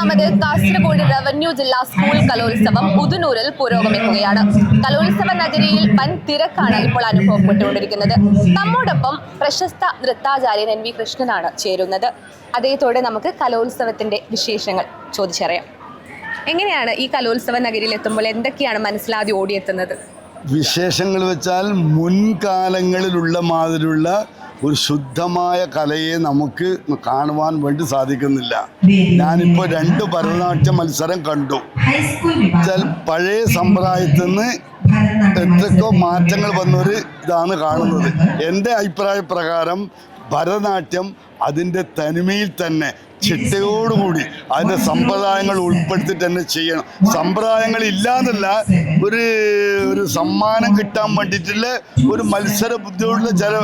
പതിമൂന്നാമത് Kasaragod revenue ജില്ലാ school Kalolsavam പുതുനൂരിൽ പുരോഗമിക്കുകയാണ്. കലോത്സവ നഗരിയിൽ വൻ തിരക്കാണ് ഇപ്പോൾ അനുഭവപ്പെട്ടുകൊണ്ടിരിക്കുന്നത്. നമ്മോടൊപ്പം പ്രശസ്ത നൃത്താചാര്യൻ എൻ വി കൃഷ്ണനാണ് ചേരുന്നത്. അദ്ദേഹത്തോടെ നമുക്ക് കലോത്സവത്തിന്റെ വിശേഷങ്ങൾ ചോദിച്ചറിയാം. എങ്ങനെയാണ് ഈ കലോത്സവ നഗരിയിൽ എത്തുമ്പോൾ എന്തൊക്കെയാണ് മനസ്സിലാതെ ഓടിയെത്തുന്നത്? വിശേഷങ്ങൾ വെച്ചാൽ മുൻകാലങ്ങളിലുള്ള മാതിരിയുള്ള ഒരു ശുദ്ധമായ കലയെ നമുക്ക് കാണുവാൻ വേണ്ടി സാധിക്കുന്നില്ല. ഞാനിപ്പോൾ രണ്ട് ഭരതനാട്യ മത്സരം കണ്ടു. പഴയ സമ്പ്രദായത്തിൽ നിന്ന് എന്തൊക്കെയോ മാറ്റങ്ങൾ വന്നൊരു ഇതാണ് കാണുന്നത്. എന്റെ അഭിപ്രായ പ്രകാരം ഭരതനാട്യം അതിന്റെ തനിമയിൽ തന്നെ ചിട്ടയോടുകൂടി അതിന്റെ സമ്പ്രദായങ്ങൾ ഉൾപ്പെടുത്തി തന്നെ ചെയ്യണം. സമ്പ്രദായങ്ങൾ ഇല്ലാതല്ല ഒരു ഒരു സമ്മാനം കിട്ടാൻ വേണ്ടിയിട്ടുള്ള ഒരു മത്സര ബുദ്ധിയുള്ള ചില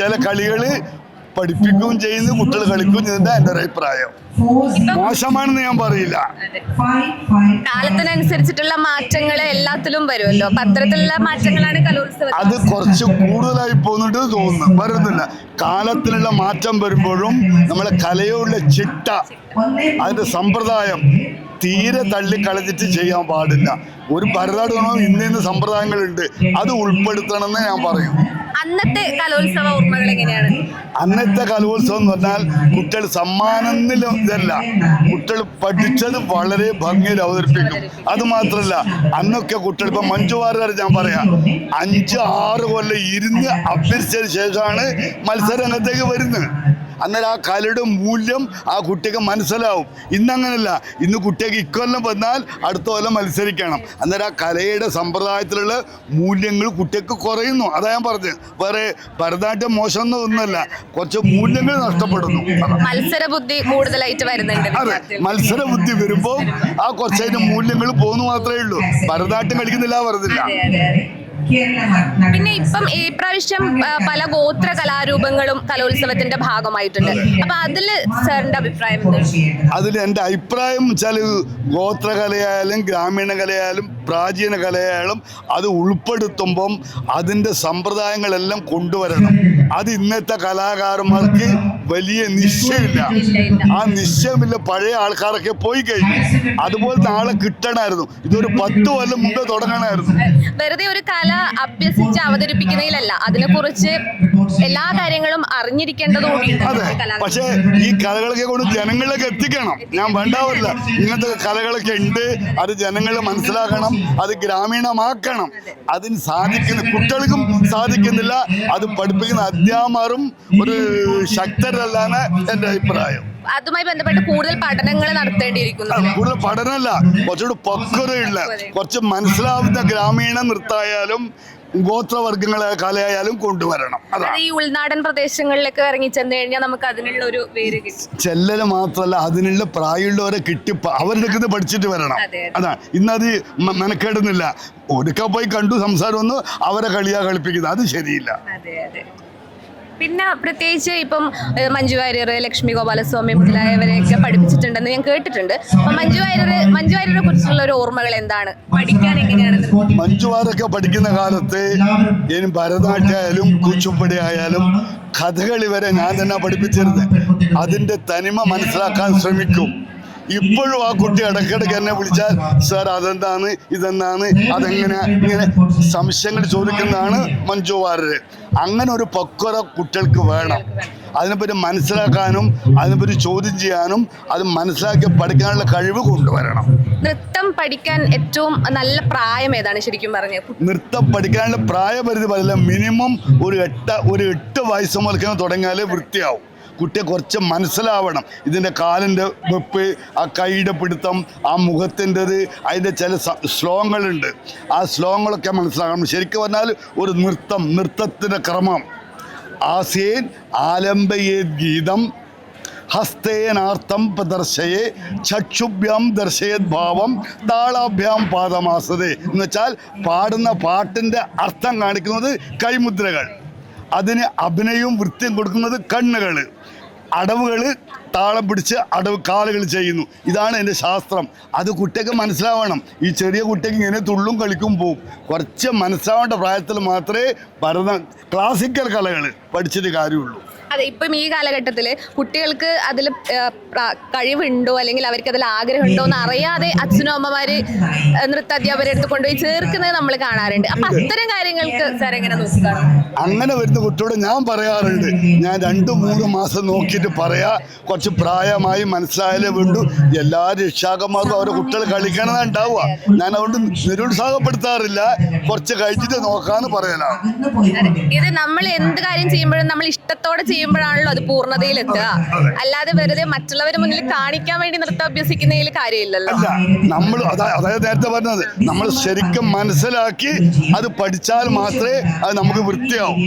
ചില കളികൾ പഠിപ്പിക്കുകയും ചെയ്യുന്നു കുട്ടികൾ കളിക്കുകയും ചെയ്യുന്നത് എന്റെ ഒരു അഭിപ്രായം. മോശമാണെന്ന് ഞാൻ പറയില്ല. കാലത്തിനനുസരിച്ചിട്ടുള്ള മാറ്റങ്ങൾ എല്ലാത്തിലും വരുമല്ലോ. പത്രത്തിലുള്ള മാറ്റങ്ങളാണ് കലോത്സവം അത് കുറച്ച് കൂടുതലായി പോകുന്നുണ്ട് തോന്നുന്നു. വരുന്നില്ല കാലത്തിലുള്ള മാറ്റം വരുമ്പോഴും നമ്മളെ കലയുള്ള ചിട്ട അതിന്റെ സമ്പ്രദായം തീരെ തള്ളി കളഞ്ഞിട്ട് ചെയ്യാൻ പാടില്ല. ഒരു ഭരതനാട്യം ഇന്ന് ഇന്ന് സമ്പ്രദായങ്ങളുണ്ട്. അത് ഉൾപ്പെടുത്തണമെന്ന് ഞാൻ പറയും. അന്നത്തെ കലോത്സവ ഓർമ്മകൾ എങ്ങനെയാണ്? അന്നത്തെ കലോത്സവം എന്ന് പറഞ്ഞാൽ കുട്ടികൾ സമ്മാനന്നില്ല ഇതല്ല. കുട്ടികൾ പഠിച്ചത് വളരെ ഭംഗിയിൽ അവതരിപ്പിക്കും. അത് മാത്രമല്ല അന്നൊക്കെ കുട്ടികൾ ഇപ്പൊ മഞ്ജു വാര്യർ ഞാൻ പറയാം അഞ്ച് ആറ് കൊല്ലം ഇരുന്ന് അഭ്യസിച്ചതിന് ശേഷമാണ് മത്സരരംഗത്തേക്ക് വരുന്നത്. അന്നേരം ആ കലയുടെ മൂല്യം ആ കുട്ടിക്ക് മനസ്സിലാവും. ഇന്നങ്ങനല്ല. ഇന്ന് കുട്ടിക്ക് ഇക്കൊല്ലം വന്നാൽ അടുത്ത കൊല്ലം മത്സരിക്കണം. അന്നേരം ആ കലയുടെ സമ്പ്രദായത്തിലുള്ള മൂല്യങ്ങൾ കുട്ടിക്ക് കുറയുന്നു. അതാ ഞാൻ പറഞ്ഞത്. വേറെ ഭരതനാട്യം മോശം ഒന്നുമല്ല കുറച്ച് മൂല്യങ്ങൾ നഷ്ടപ്പെടുന്നു. മത്സരബുദ്ധി മത്സര ബുദ്ധി കൂടുതലായിട്ട് വരുന്നുണ്ട് അതെ. മത്സര ബുദ്ധി വരുമ്പോൾ ആ കുറച്ചതിന്റെ മൂല്യങ്ങൾ പോകുന്നു മാത്രമേ ഉള്ളൂ. ഭരതനാട്യം കളിക്കുന്നില്ല പറഞ്ഞില്ല. പിന്നെ ഇപ്പം ഈ പ്രാവശ്യം ആ, പല ഗോത്ര കലാരൂപങ്ങളും കലോത്സവത്തിന്റെ ഭാഗമായിട്ടുണ്ട്. അപ്പൊ അതിൽ സാറിന്റെ അഭിപ്രായം അതിൽ എന്റെ അഭിപ്രായം വെച്ചാൽ ഗോത്രകലയായാലും ഗ്രാമീണ കലയായാലും പ്രാചീന കലയായാലും അത് ഉൾപ്പെടുത്തുമ്പം അതിന്റെ സമ്പ്രദായങ്ങളെല്ലാം കൊണ്ടുവരണം. അത് ഇന്നത്തെ കലാകാരന്മാർക്ക് വലിയ നിശ്ചയമില്ല. ആ നിശ്ചയമില്ല. പഴയ ആൾക്കാരൊക്കെ പോയി കഴിഞ്ഞു. അതുപോലെ നാളെ കിട്ടണമായിരുന്നു. ഇതൊരു പത്ത് കൊല്ലം മുമ്പേ തുടങ്ങണമായിരുന്നു. വെറുതെ ഒരു കല അഭ്യസിച്ച് അവതരിപ്പിക്കുന്നതിലല്ല. അതിനെ കുറിച്ച് എല്ലാ കാര്യങ്ങളും അറിഞ്ഞിരിക്കേണ്ടതും അതെ. പക്ഷേ ഈ കലകളൊക്കെ കൊണ്ട് ജനങ്ങളിലേക്ക് എത്തിക്കണം. ഞാൻ വേണ്ടാവില്ല. ഇങ്ങനത്തെ കലകളൊക്കെ ഉണ്ട്. അത് ജനങ്ങൾ മനസ്സിലാക്കണം. അത് ഗ്രാമീണമാക്കണം. അതിന് സാധിക്കുന്ന കുട്ടികൾക്കും സാധിക്കുന്നില്ല. അത് പഠിപ്പിക്കുന്ന അധ്യാപകരും ഒരു ശക്തരല്ലാണ് എന്റെ അഭിപ്രായം. അതുമായി ബന്ധപ്പെട്ട് കൂടുതൽ പഠനങ്ങൾ നടത്തേണ്ടിയിരിക്കുന്നു കൂടുതൽ പഠനമല്ല കുറച്ചുകൂടി പക്വതയുള്ള കുറച്ച് മനസ്സിലാവുന്ന ഗ്രാമീണ നൃത്തമായാലും ഗോത്രവർഗങ്ങളെ കലയായാലും കൊണ്ടുവരണം. അതാണ് അത് ഈ ഉൾനാടൻ പ്രദേശങ്ങളിലേക്ക് ഇറങ്ങി ചെന്ന് കഴിഞ്ഞാൽ നമുക്ക് അതിനുള്ള ഒരു പേര് കിട്ടും. ചെല്ലല് മാത്രമല്ല അതിനുള്ള പ്രായമുള്ളവരെ കിട്ടി അവരുടെ അടുത്ത് പഠിച്ചിട്ട് വരണം. അതെ, ഇന്നത് മെനക്കേടുന്നില്ല. ഒടുക്ക പോയി കണ്ടു സംസാരം ഒന്ന് അവരെ കളിയാ കളിപ്പിക്കുന്നത്. അത് ശരിയില്ല. അതെ അതെ. പിന്നെ പ്രത്യേകിച്ച് ഇപ്പം മഞ്ജു വാര്യർ ലക്ഷ്മി ഗോപാലസ്വാമി മുതലായവരെയൊക്കെ പഠിപ്പിച്ചിട്ടുണ്ടെന്ന് ഞാൻ കേട്ടിട്ടുണ്ട്. മഞ്ജു വാര്യർ മഞ്ജു വാര്യരെ കുറിച്ചുള്ള ഒരു ഓർമ്മകൾ എന്താണ്? പഠിക്കാൻ എങ്ങനെയാണ് മഞ്ജു വാരൊക്കെ പഠിക്കുന്ന കാലത്ത് ഇനി ഭരതനാട്യമായാലും കുച്ചുപ്പടി ആയാലും കഥകളി വരെ ഞാൻ തന്നെ പഠിപ്പിച്ചിരുന്നത്. അതിന്റെ തനിമ മനസ്സിലാക്കാൻ ശ്രമിക്കും. ഇപ്പോഴും ആ കുട്ടി ഇടയ്ക്കിടയ്ക്ക് എന്നെ വിളിച്ചാൽ സാർ അതെന്താണ്? ഇതെന്താണ്? അതെങ്ങനെ? ഇങ്ങനെ സംശയങ്ങൾ ചോദിക്കുന്നതാണ് മഞ്ജു വാര്യർ അങ്ങനെ ഒരു പക്വത കുട്ടികൾക്ക് വേണം. അതിനെപ്പറ്റി മനസ്സിലാക്കാനും അതിനെപ്പറ്റി ചോദ്യം ചെയ്യാനും അത് മനസ്സിലാക്കി പഠിക്കാനുള്ള കഴിവ് കൊണ്ടുവരണം. നൃത്തം പഠിക്കാൻ ഏറ്റവും നല്ല പ്രായം ഏതാണ് ശരിക്കും പറഞ്ഞത് നൃത്തം പഠിക്കാനുള്ള പ്രായപരിധി പറയില്ല മിനിമം ഒരു എട്ട് ഒരു എട്ട് വയസ്സ് മുതൽക്ക് തുടങ്ങിയാലേ വൃത്തിയാവും. കുട്ടിയെ കുറച്ച് മനസ്സിലാവണം. ഇതിന്റെ കാലിന്റെ വെപ്പ് ആ കൈയുടെ പിടുത്തം ആ മുഖത്തിന്റെത് അതിന്റെ ചില ശ്ലോകങ്ങളുണ്ട്. ആ ശ്ലോകങ്ങളൊക്കെ മനസ്സിലാക്കണം. ശരിക്കും പറഞ്ഞാൽ ഒരു നൃത്തം നൃത്തത്തിന്റെ ക്രമം. ആസേൻ ആലംബയേ ഗീതം ഹസ്തേനാർത്ഥം പ്രദർശയെ ചക്ഷുഭ്യാം ദർശയത് ഭാവം താളാഭ്യാം പാദമാസതേ. എന്നുവെച്ചാൽ പാടുന്ന പാട്ടിന്റെ അർത്ഥം കാണിക്കുന്നത് കൈമുദ്രകൾ. അതിന് അഭിനയവും വൃത്തിയും കൊടുക്കുന്നത് കണ്ണുകൾ അടവുകൾ താളം പിടിച്ച് അടവ് കാലുകൾ ചെയ്യുന്നു. ഇതാണ് എന്റെ ശാസ്ത്രം. അത് കുട്ടിക്ക് മനസ്സിലാവണം. ഈ ചെറിയ കുട്ടിക്ക് ഇങ്ങനെ തുള്ളും കളിക്കും പോവും. കുറച്ച് മനസ്സിലാവേണ്ട പ്രായത്തിൽ മാത്രമേ ഭരത ക്ലാസിക്കൽ കലകൾ പഠിച്ചിട്ട് കാര്യമുള്ളൂ. അതെ ഇപ്പം ഈ കാലഘട്ടത്തിൽ കുട്ടികൾക്ക് അതിൽ കഴിവുണ്ടോ? അല്ലെങ്കിൽ അവർക്ക് അതിൽ ആഗ്രഹമുണ്ടോ എന്ന് അറിയാതെ അച്ഛനും അമ്മമാര് നൃത്താധ്യാപകരെ എടുത്ത് കൊണ്ടുപോയി ചേർക്കുന്നത് നമ്മൾ കാണാറുണ്ട്. അപ്പൊ അത്തരം കാര്യങ്ങൾക്ക് സാർ എങ്ങനെ അങ്ങനെ വരുന്ന കുട്ടിയോട് ഞാൻ പറയാറുണ്ട്. ഞാൻ രണ്ടു മൂന്ന് മാസം നോക്കിയിട്ട് പറയാ. കുറച്ച് പ്രായമായി മനസ്സിലായാലേ വേണ്ടു. എല്ലാ രക്ഷാകന്മാർക്കും അവരെ കുട്ടികൾ കളിക്കണതാ ഉണ്ടാവുക. ഞാൻ അതുകൊണ്ട് നിരുത്സാഹപ്പെടുത്താറില്ല. കുറച്ച് കഴിച്ചിട്ട് നോക്കാന്ന് പറയലാണ്. ഇത് നമ്മൾ എന്ത് കാര്യം ചെയ്യുമ്പോഴും നമ്മൾ ഇഷ്ടത്തോടെ ചെയ്യുമ്പോഴാണല്ലോ അത് പൂർണതയിൽ എത്തുക അല്ലാതെ വെറുതെ മറ്റുള്ളവരുടെ മുന്നിൽ കാണിക്കാൻ വേണ്ടി നൃത്തം അഭ്യസിക്കുന്നതിൽ കാര്യമില്ലല്ലോ. നമ്മൾ അതായത് നേരത്തെ പറഞ്ഞത് നമ്മൾ ശരിക്കും മനസ്സിലാക്കി അത് പഠിച്ചാൽ മാത്രമേ അത് നമുക്ക് വൃത്തിയാവും.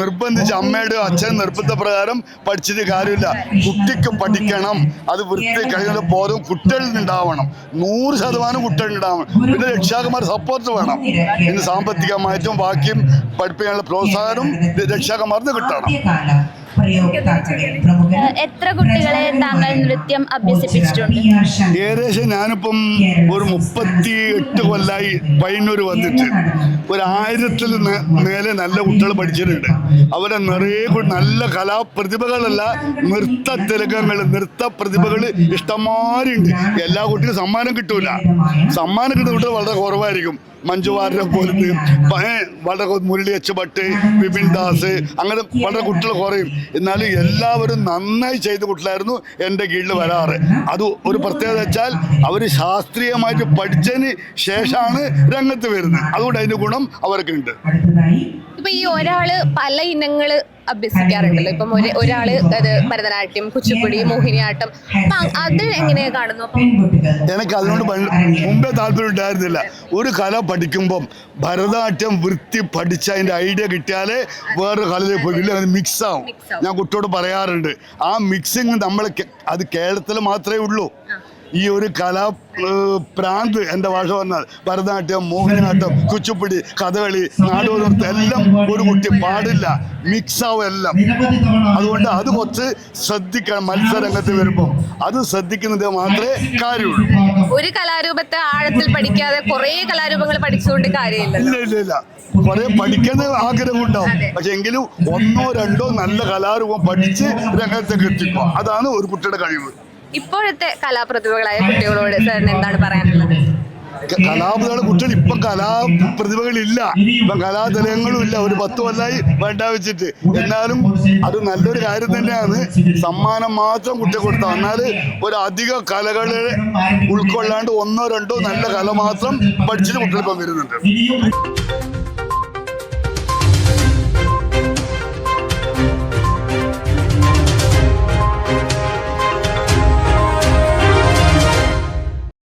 നിർബന്ധിച്ച് അമ്മയുടെ അച്ഛൻ നിർബന്ധ പ്രകാരം പഠിച്ചിട്ട് കാര്യമില്ല. കുട്ടിക്ക് പഠിക്കണം അത് വൃത്തി കഴിയുന്ന ബോധം കുട്ടികളിൽ ഉണ്ടാവണം നൂറ് ശതമാനം കുട്ടികളിൽ ഉണ്ടാവണം പിന്നെ രക്ഷാകന്മാർ സപ്പോർട്ട് വേണം. ഇന്ന് സാമ്പത്തികമായിട്ടും ബാക്കിയും പഠിപ്പിക്കാനുള്ള പ്രോത്സാഹനം രക്ഷാകന്മാർന്ന് കിട്ടണം. എത്ര കുട്ടികളെ താങ്കൾ നൃത്യം അഭ്യസിപ്പിച്ചിട്ടുണ്ട്? ഏകദേശം ഞാനിപ്പം ഒരു മുപ്പത്തി എട്ട് കൊല്ലായി പയ്യന്നൂർ വന്നിട്ട് ഒരു ആയിരത്തിൽ മേലെ നല്ല കുട്ടികൾ പഠിച്ചിട്ടുണ്ട്. അവരെ നിറയെ നല്ല കലാപ്രതിഭകളല്ല നൃത്ത തിലകങ്ങൾ നൃത്ത പ്രതിഭകൾ ഇഷ്ടംമാരുണ്ട്. എല്ലാ കുട്ടിക്കും സമ്മാനം കിട്ടൂല. സമ്മാനം കിട്ടുന്ന കുട്ടികൾ വളരെ കുറവായിരിക്കും. മഞ്ജു വാര്യരെ പോലത്തെ വളരെ മുരളി എച്ച് ഭട്ട് വിപിൻ ദാസ് അങ്ങനെ വളരെ കുട്ടികൾ കുറയും. എന്നാലും എല്ലാവരും നന്നായി ചെയ്ത കുട്ടികളായിരുന്നു എന്റെ കീഴിൽ വരാറ്. അത് ഒരു പ്രത്യേകത വെച്ചാൽ അവർ ശാസ്ത്രീയമായിട്ട് പഠിച്ചതിന് ശേഷമാണ് രംഗത്ത് വരുന്നത്. അതുകൊണ്ട് അതിന്റെ ഗുണം അവർക്കുണ്ട്. ഇപ്പൊ ഈ ഒരാൾ പല ഇനങ്ങൾ അഭ്യസിക്കാറുണ്ടല്ലോ. ഇപ്പം ഒരു ഒരാൾ അത് ഭരതനാട്യം കുച്ചിപ്പുടി മോഹിനിയാട്ടം അത് എങ്ങനെ കാണുന്നു? എനിക്ക് അതിനോട് മുമ്പേ താല്പര്യം ഉണ്ടായിരുന്നില്ല. ഒരു കല പഠിക്കുമ്പം ഭരതനാട്യം വൃത്തി പഠിച്ച അതിന്റെ ഐഡിയ കിട്ടിയാലേ വേറൊരു കലയിലേക്ക് പോയില്ല അത് മിക്സ് ആവും. ഞാൻ കുട്ടിയോട് പറയാറുണ്ട് ആ മിക്സിങ് നമ്മൾ അത് കേരളത്തിൽ മാത്രമേ ഉള്ളൂ. ഈ ഒരു കലാ പ്രാന്ത് എന്റെ ഭാഷ പറഞ്ഞാൽ ഭരതനാട്യം മോഹിനിയാട്ടം കുച്ചുപ്പിടി കഥകളി നാടോടി എല്ലാം ഒരു കുട്ടി പാടില്ല. മിക്സാവും എല്ലാം. അതുകൊണ്ട് അത് കുറച്ച് ശ്രദ്ധിക്കണം മത്സരരംഗത്ത് വരുമ്പോൾ അത് ശ്രദ്ധിക്കുന്നത് മാത്രമേ കാര്യമുള്ളൂ. ഒരു കലാരൂപത്തെ ആഴത്തിൽ പഠിക്കാതെ കുറേ കലാരൂപങ്ങൾ പഠിച്ചുകൊണ്ട് കാര്യമില്ല ഇല്ല ഇല്ല ഇല്ല. കുറെ പഠിക്കുന്ന ആഗ്രഹം ഉണ്ടാവും പക്ഷെ എങ്കിലും ഒന്നോ രണ്ടോ നല്ല കലാരൂപം പഠിച്ച് രംഗത്തേക്ക് എത്തിക്കുക. അതാണ് ഒരു കുട്ടിയുടെ കഴിവ്. ഇപ്പോഴത്തെ കലാപ്രതിഭകളായ കുട്ടികളോട് സാറിന് എന്താണ് പറയാനുള്ളത്? കലാപ്രതിഭകളെ കുട്ടികൾ ഇപ്പൊ കലാപ്രതിഭകളില്ല. ഇപ്പൊ കലാതലങ്ങളും ഇല്ല. ഒരു പത്ത് കൊല്ലായി വേണ്ട വെച്ചിട്ട്. എന്നാലും അത് നല്ലൊരു കാര്യം തന്നെയാണ്. സമ്മാനം മാത്രം കുട്ടിയെ കൊടുത്താൽ എന്നാൽ ഒരു അധിക കലകളെ ഉൾക്കൊള്ളാണ്ട് ഒന്നോ രണ്ടോ നല്ല കല മാത്രം പഠിച്ചിട്ട് കുട്ടികൾ ഇപ്പം വരുന്നുണ്ട്.